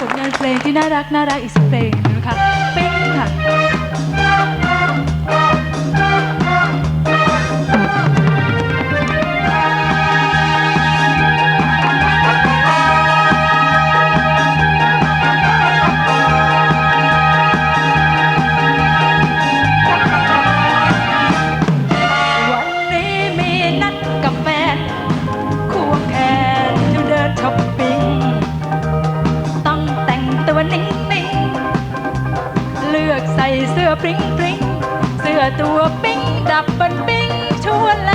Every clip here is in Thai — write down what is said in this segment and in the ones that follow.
ผลงานเพลงที่น่ารักน่ารักอีกสักเพลง กใส่เสื้อปริ้งปริ้งเสื้อตัวปิ้งดับเบันปิ้งชวนแล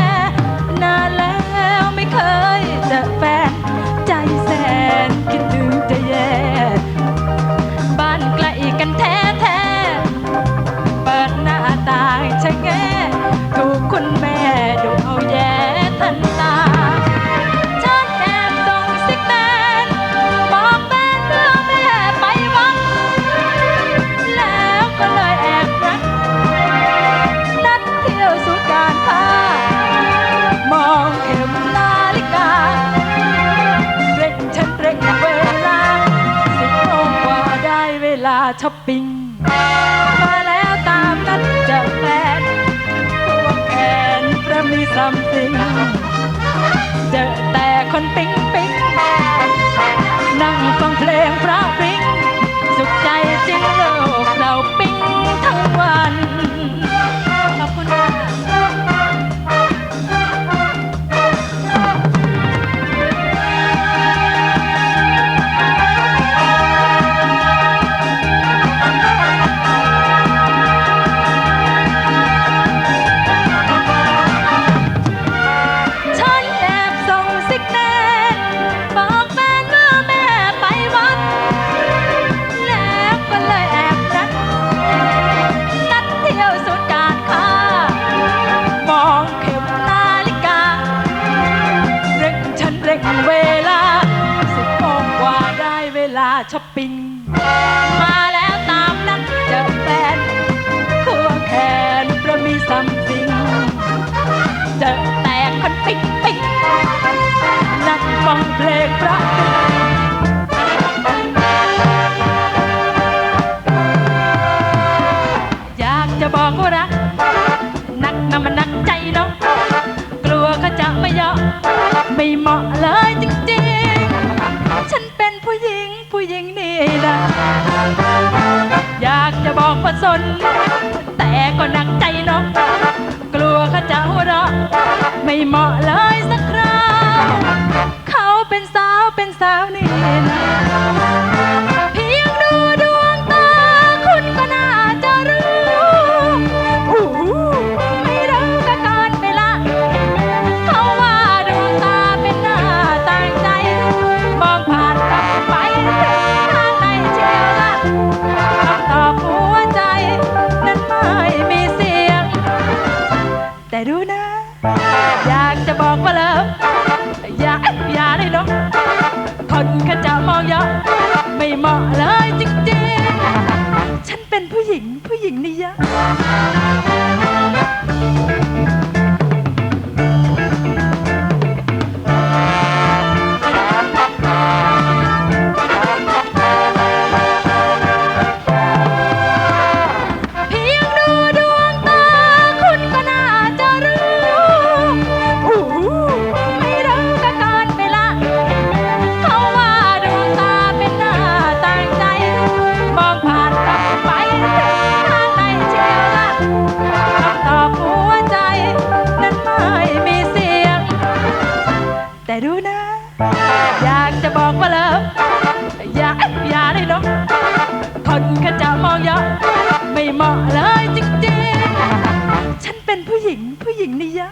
ลาช้อปปิ้งมาแล้วตามนัดเจอแฟนวางแผนประมีซัมติงเจอแต่คนปิ๊งปิ๊งนั่งฟังเพลงพระปิ๊ง ช้อปปิ้งมาแล้วตามนัดเจอแฟนขวงแขนเพราะมีซัมซิงเจอแต่คนปิ๊งปิ๊งนัดฟังเพลงพระอยากจะบอกว่ารักนักนำมันนักใจเนาะกลัวเขาจะไม่ยอมไม่เหมาะเลยจริง หญิงนี่นะอยากจะบอกว่าสน รู้นะ อยากจะบอกว่าเลิฟ คนก็จะมองเยอะไม่เหมาะเลยจริงๆ ฉันเป็นผู้หญิงผู้หญิงนี่ยะ